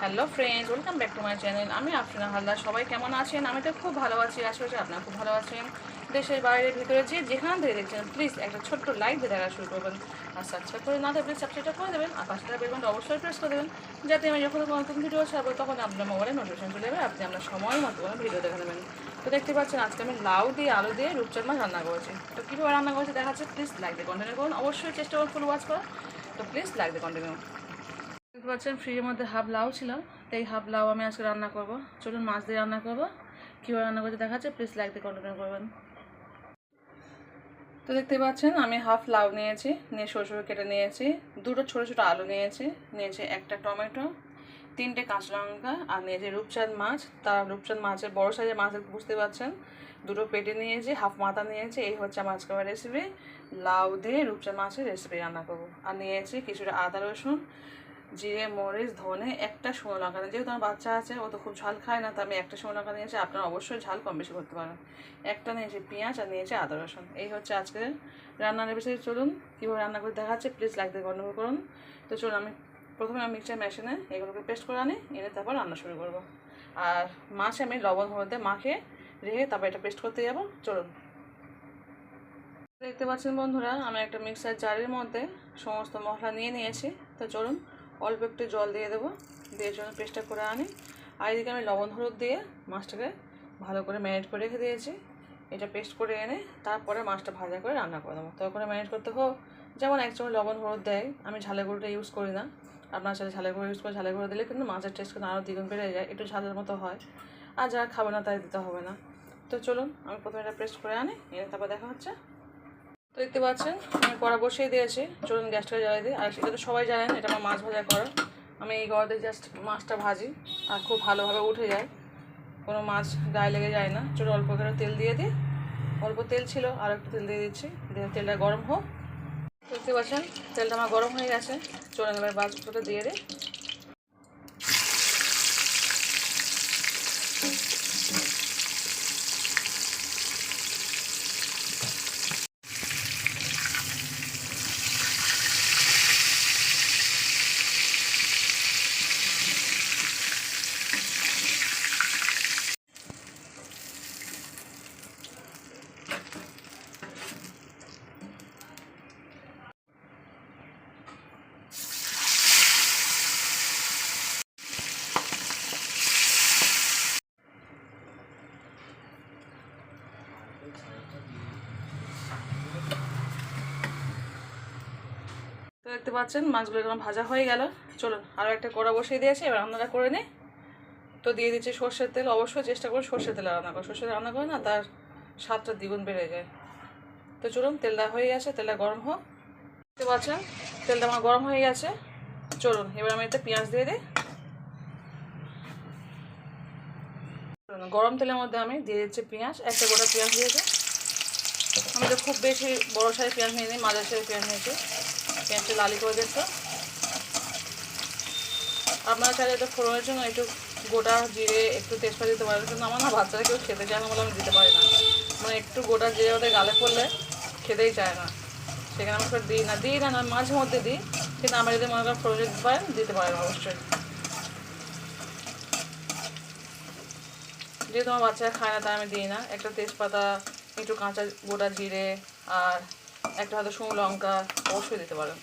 Hello friends, welcome back to my channel. আমি আফরিনা হালদার। সবাই কেমন আছেন? আমি তো খুব ভালো আছি আশেপাশে আপনারা খুব ভালো আছেন। দেশের বাইরের ভিতরে যে যেখান থেকে দেখছেন প্লিজ একটা ছোট্ট লাইক দিয়ে দেখা শুরু করবেন। আর সাবস্ক্রাইব করে না থাকলে সাবস্ক্রাইবটা করে দেবেন, আর পাশে থাকা অবশ্যই প্রেস করে দেবেন, যাতে আমি যখন কোনো নতুন ভিডিও ছাড়বো, তখন আপনার মোবাইলে নোটিফিকেশন চলে যাবে, আপনি আপনার সময় মতো ভিডিও দেখে নেবেন। তো দেখতে পাচ্ছেন, আজকে আমি লাউ দিয়ে, আলু দিয়ে রূপচাঁদ মাছ রান্না করেছি। তো কীভাবে রান্না করেছি দেখাচ্ছে প্লিজ লাইক দিয়ে কন্টিনিউ করুন। অবশ্যই চেষ্টা করুন ফুল ওয়াচ করা তো প্লিজ লাইক দিয়ে কন্টিনিউ দেখতে পাচ্ছেন ফ্রিজের মধ্যে হাফ লাউ ছিল তো এই হাফ লাউ আমি আজকে রান্না করব। চলুন মাছ দিয়ে রান্না করব। কীভাবে রান্না করতে দেখাচ্ছে প্লিজ লাইক দিয়ে কন্টিনিউ করবেন। তো দেখতে পাচ্ছেন, আমি হাফ লাউ নিয়েছি, নিয়ে সরু সরু কেটে নিয়েছি, দুটো ছোটো ছোটো আলু নিয়েছি নিয়েছি একটা টমেটো, তিনটে কাঁচা লঙ্কা, আর নিয়েছি রূপচাঁদ মাছ। তার রূপচাঁদ মাছের বড় সাইজের মাছ বুঝতে পারছেন দুটো পেটে নিয়েছি হাফ মাথা নিয়েছি, এই হচ্ছে আমার আজকের রেসিপি লাউ দিয়ে রূপচাঁদ মাছের রেসিপি রান্না করব। আর নিয়েছি কিছুটা আদা রসুন জিরে মরিচ, ধনে একটা শুকনো লঙ্কা যেহেতু আমার বাচ্চা আছে, ও তো খুব ঝাল খায় না, তো আমি একটা শুকনো লঙ্কা নিয়েছি, আপনারা অবশ্যই ঝাল কম বেশি করতে পারেন। একটা নিয়েছি পেঁয়াজ আর নিয়েছি আদা রসুন। এই হচ্ছে আজকে রান্নার বিষয়ে চলুন, কীভাবে রান্না করে দেখাচ্ছে প্লিজ লাইক দিয়ে গন্ডগোল করুন। তো চলুন, আমি প্রথমে আমি মিক্সচার মেশিনে এগুলোকে পেস্ট করে আনি, এনে তারপর রান্না শুরু করব। আর মাছ আমি লবণ, হলুদে মাখে রেখে তারপর এটা পেস্ট করতে যাব। চলুন। দেখতে পাচ্ছেন বন্ধুরা, আমি একটা মিক্সার জারের মধ্যে সমস্ত মশলা নিয়ে নিয়েছি। তো চলুন অল্প একটু জল দিয়ে দেবো। দিয়ে জন্য পেস্টটা করে আনি। আর এদিকে আমি লবণ হলুদ দিয়ে মাছটাকে ভালো করে ম্যারিনেট করে রেখে দিয়েছি। এটা পেস্ট করে এনে তারপরে মাছটা ভাজা করে রান্না করে দেবো তখন ম্যারিনেট করতে হোক, যেমন এক চামচ লবণ হলুদ দেয়। আমি ঝালের গুঁড়োটা ইউজ করি না। আপনার সাথে ঝালের গুঁড়ো ইউজ করে ঝালের গুঁড়ো দিলে কিন্তু মাছের টেস্ট কিন্তু আরও দ্বিগুণ বেড়ে যায়। একটু ঝালের মতো হয়। আর যারা খাবে না তাই দিতে হবে না। তো চলুন, আমি প্রথমে এটা পেস্ট করে আনি। এনে তারপর দেখা হচ্ছে। তো দেখতে পাচ্ছেন, আমি কড়া বসিয়ে দিয়েছি, চলুন গ্যাসটা জ্বালিয়ে দিই। আর এটা তো সবাই জানেন, এটা আমার মাছ ভাজা করা। আমি এই কড়াতে জাস্ট মাছটা ভাজি, আর খুব ভালোভাবে উঠে যায়। কোনো মাছ গায়ে লেগে যায় না। চলো অল্প করে তেল দিয়ে দিই। অল্প তেল ছিল, আর একটু তেল দিয়ে দিচ্ছি। তেলটা গরম হোক। দেখতে পাচ্ছেন, তেলটা আমার গরম হয়ে গেছে। চলুন এবার বাজটা দিয়ে দিই। তো দেখতে পাচ্ছেন, মাছগুলো এরকম ভাজা হয়ে গেল। চলুন আরও একটা কড়া বসিয়ে দিয়েছি, এবার রান্নাটা করে নিই তো দিয়ে দিচ্ছি সর্ষের তেল। অবশ্যই চেষ্টা করে সর্ষের তেলে রান্না করো সর্ষের রান্না করে না, তার স্বাদটা দ্বিগুণ বেড়ে যায়। তো চলুন, তেলটা হয়ে গেছে, তেলটা গরম হোক। দেখতে পাচ্ছেন, তেলটা আমার গরম হয়ে গেছে। চলুন, এবার আমি এতে পেঁয়াজ দিয়ে দিই। গরম তেলের মধ্যে আমি দিয়ে দিচ্ছি পেঁয়াজ। একটা গোটা পেঁয়াজ দিয়েছি আমি তো খুব বেশি বড়ো সাইজ পেঁয়াজ নিয়ে নিই মাঝারি সাইজ পেঁয়াজ নিয়েছি পেঁয়াজটা লালি করে দেখতো আপনারা চাইলে এটা ফোড়নের জন্য একটু গোটা জিরে, একটু তেজপাতা দিতে পারেন। কিন্তু আমার না, বাচ্চারা কেউ খেতে চায় না বলে আমি দিতে পারি না। মানে একটু গোটা জিরে ওদের গালে পড়লে খেতেই চায় না। সেখানে আমি দিই না। দিই না না, মাঝে মধ্যে দিই। কিন্তু আমার যদি মনে করেন ফোড়নে দিতে পারেন দিতে পারেন অবশ্যই। যেহেতু আমার বাচ্চারা খায় না, তাই আমি দিই না। একটা তেজপাতা একটু কাঁচা গোটা জিরে আর একটা হয়তো শুকনো লঙ্কা অবশ্যই দিতে পারেন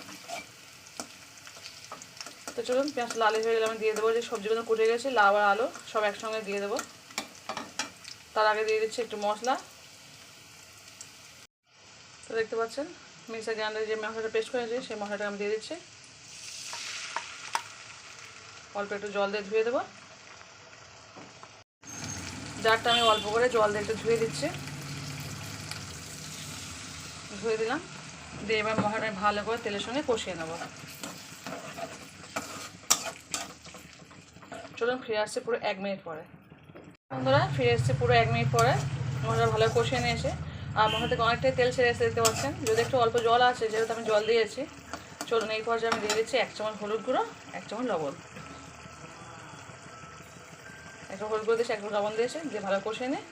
তো চলুন, পেঁয়াজ লালি হয়ে গেলে আমি দিয়ে দেবো। যে সবজিগুলো কুটে গেছি, লাউ আর আলু সব একসঙ্গে দিয়ে দেবো। তার আগে দিয়ে দিচ্ছি একটু মশলা। তো দেখতে পাচ্ছেন, মিক্সার গ্রাইন্ডারে যে মশলাটা পেস্ট করেছি, সেই মশলাটা আমি দিয়ে দিচ্ছি। অল্প একটু জল দিয়ে ধুয়ে দেবো। জারটা আমি অল্প করে জল দিয়ে একটু ধুয়ে দিচ্ছি। ধুয়ে দিলাম। দিয়ে এবার আমি ভালো করে তেলের সঙ্গে কষিয়ে নেব। চলুন ফিরে আসছে পুরো এক মিনিট পরে। বন্ধুরা, ফিরে এসছে পুরো এক মিনিট পরে। মশলা ভালো কষিয়ে নিয়েছে। আর মশলা থেকে অনেকটাই তেল ছেড়ে এসে দেখতে পাচ্ছেন। যদি একটু অল্প জল আছে, যেহেতু আমি জল দিয়েছি। চলুন, এই পর্যায়ে আমি দিয়ে দিচ্ছি এক চামচ হলুদ গুঁড়ো, এক চামচ লবণ। একটা হলুদ গুঁড়ো দিয়েছি, এক লবণ দিয়েছি। দিয়ে ভালো কষিয়ে নিই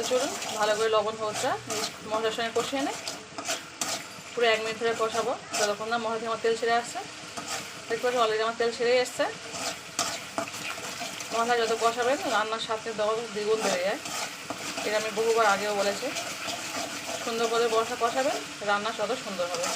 তো চলুন, ভালো করে লবণ হলুদটা মশলার সঙ্গে কষিয়ে নিই পুরো এক মিনিট ধরে কষাবো। যতক্ষণ না মশলা আমার তেল ছেড়ে আসছে, দেখতে পাচ্ছি অলরেডি আমার তেল ছেড়ে এসছে। মশলা যত কষাবেন, রান্নার সাথে দেওয়া দ্বিগুণ বেড়ে যায়। এটা আমি বহুবার আগেও বলেছি। সুন্দর করে বসা কষাবেন রান্না তত সুন্দর হবে।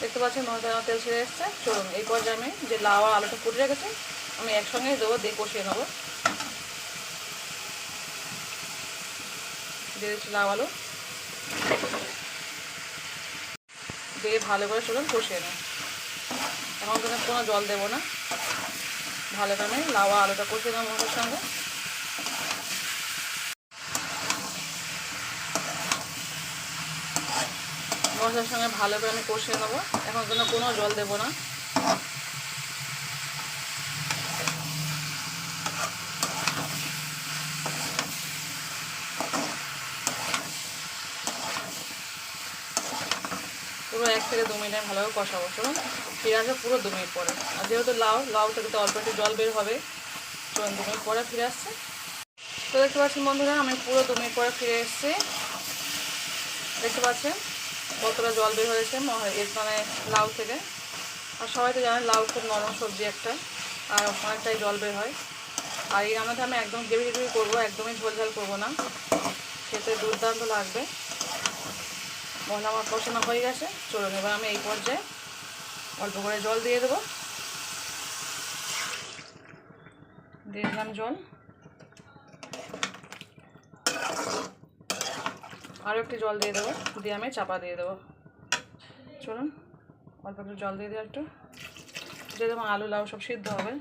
দেখতে পাচ্ছেন মশলা তেল ছেড়ে এসছে। চলুন, এই পর্যায়ে আমি যে লাউ আর আলুটা ফুটে রেখেছি আমি একসঙ্গে দেবো, দিয়ে কষিয়ে নেব। দিয়ে দিচ্ছি লাউ, আলু। দিয়ে ভালো করে চলুন কষিয়ে নেব। এখন কিন্তু কোনো জল দেবো না। ভালো করে লাউ আলুটা কষিয়ে নেব মশলার সঙ্গে। মশলার সঙ্গে ভালো করে আমি কষিয়ে নেব। এখন কিন্তু কোনো জল দেবো না। এক থেকে দু মিনিট ভালো করে কষাবো চলুন ফিরে পুরো দু মিনিট পরে। আর যেহেতু লাউ লাউ থেকে তো অল্প একটু জল বের হবে, চলুন দু মিনিট পরে ফিরে আসছে। তো দেখতে পাচ্ছেন বন্ধুরা, আমি পুরো দু মিনিট পরে ফিরে এসেছি। দেখতে পাচ্ছেন কতটা জল বের হয়েছে এর মানে লাউ থেকে। আর সবাই তো জানেন লাউ খুব নরম সবজি একটা, আর অনেকটাই জল বের হয়। আর এই রান্নাটা আমি একদম গ্রেভি গ্রেভি করব, একদমই ঝোল ঝাল করব না। খেতে দুর্দান্ত লাগবে। মশলা আমার কষানো হয়ে গেছে। চলুন, এবার আমি এই পর্যায়ে অল্প করে জল দিয়ে দেবো। দিয়ে দিলাম জল। আরও একটু জল দিয়ে দেবো, দিয়ে আমি চাপা দিয়ে দেবো। চলুন, অল্প একটু জল দিয়ে দেবো একটু। দিয়ে দেবো আলু লাউ সব সিদ্ধ হবে।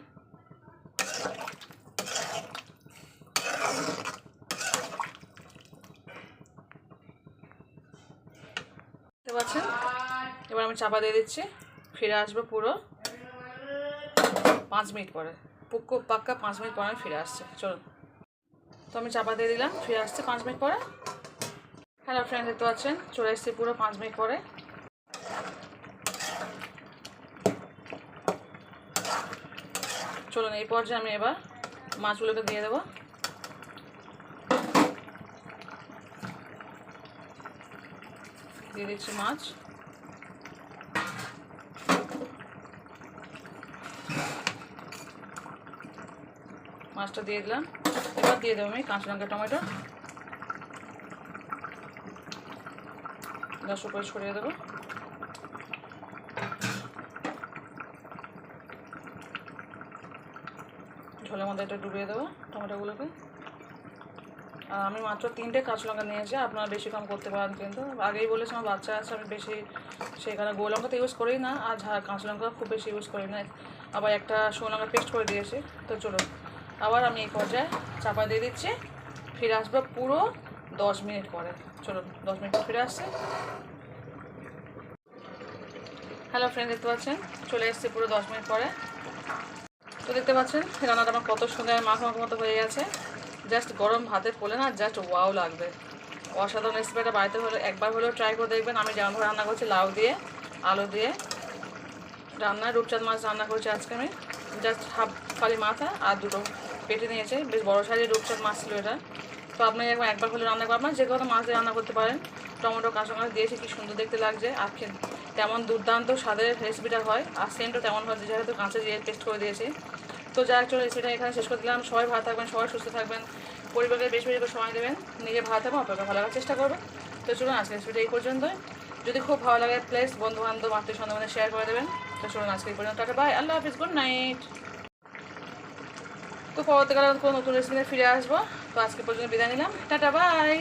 পাচ্ছেন? এবার আমি চাপা দিয়ে দিচ্ছি। ফিরে আসব পুরো। পাঁচ মিনিট পরে। পুক্কো, পাক্কা পাঁচ মিনিট পরে আমি ফিরে আসছে। চলুন। তো আমি চাপা দিয়ে দিলাম। ফিরে আসছে পাঁচ মিনিট পরে। হ্যালো ফ্রেন্ড দেখতে পাচ্ছেন? চলে এসেছি পুরো পাঁচ মিনিট পরে। চলুন, এই পর্যায়ে আমি এবার মাছগুলোকে দিয়ে দেবো। দিয়ে দিচ্ছি মাছ মাছটা দিয়ে দিলাম এবার দিয়ে দেবো আমি কাঁচা লঙ্কা টমেটো দশ উপরে ছড়িয়ে দেবো ঝোলের মধ্যে এটা ডুবিয়ে দেবো টমেটোগুলোকে আমি মাত্র তিনটে কাঁচা লঙ্কা নিয়েছি, আপনারা বেশি কম করতে পারেন কিন্তু। আগেই বলেছি আমার বাচ্চা আছে, আমি বেশি সেখানে গোল লঙ্কা তো ইউজ করি না, আর কাঁচা লঙ্কা খুব বেশি ইউজ করি না। আবার একটা শুকনো লঙ্কা পেস্ট করে দিয়েছি, তো চলুন। আবার আমি এই পর্যায়ে চাপা দিয়ে দিচ্ছি, ফিরে আসব পুরো দশ মিনিট পরে। চলুন, দশ মিনিট ফিরে আসছে। হ্যালো ফ্রেন্ড দেখতে পাচ্ছেন? চলে এসেছি পুরো দশ মিনিট পরে। তো দেখতে পাচ্ছেন রান্নাটা আমার কত সুন্দর মাখো মাখো মতো হয়ে গেছে। জাস্ট গরম ভাতে পড়লে না জাস্ট ওয়াও লাগবে। অসাধারণ রেসিপিটা বাড়িতে হলে, একবার হলেও ট্রাই করে দেখবেন। আমি যেমনভাবে রান্না করছি, লাউ দিয়ে, আলু দিয়ে, রান্না, রূপচাঁদ মাছ রান্না করছি আজকে আমি। জাস্ট হাফ ফালি মাথা আর দুটো পেটে নিয়েছে। বেশ বড় সাইজের রূপচাঁদ মাছ ছিল এটা। তো আপনি একবার একবার হলে রান্না করবেন। যে কোনো মাছ দিয়ে রান্না করতে পারেন। টমেটো কাঁচা মাছ দিয়েছি, কি সুন্দর দেখতে লাগছে। আর তেমন দুর্দান্ত স্বাদের রেসিপিটা হয়। আর সেন্টও তেমন হয় যেহেতু কাঁচা দিয়ে টেস্ট করে দিয়েছি। তো যা একটু রেসিপিটা এখানে শেষ করে দিলাম। সবাই ভালো থাকবেন, সবাই সুস্থ থাকবেন। পরিবারকে বেশি বেশি করে সময় দেবেন। নিজে ভালো থাকবেন আপনাকে ভালো লাগার চেষ্টা করবেন। তো চলুন আজকে রেসিপিটা এই পর্যন্তই। যদি খুব ভালো লাগে প্লিজ বন্ধু বান্ধব আত্মীয় স্বজনদের শেয়ার করে দেবেন। তো চলুন আজকে এই পর্যন্ত, টাটা বাই আল্লাহ হাফিজ গুড নাইট তো পরবর্তীকালে কোনো নতুন রেসিপি ফিরে আসব। তো আজকে পর্যন্ত বিদায় নিলাম। Tata bye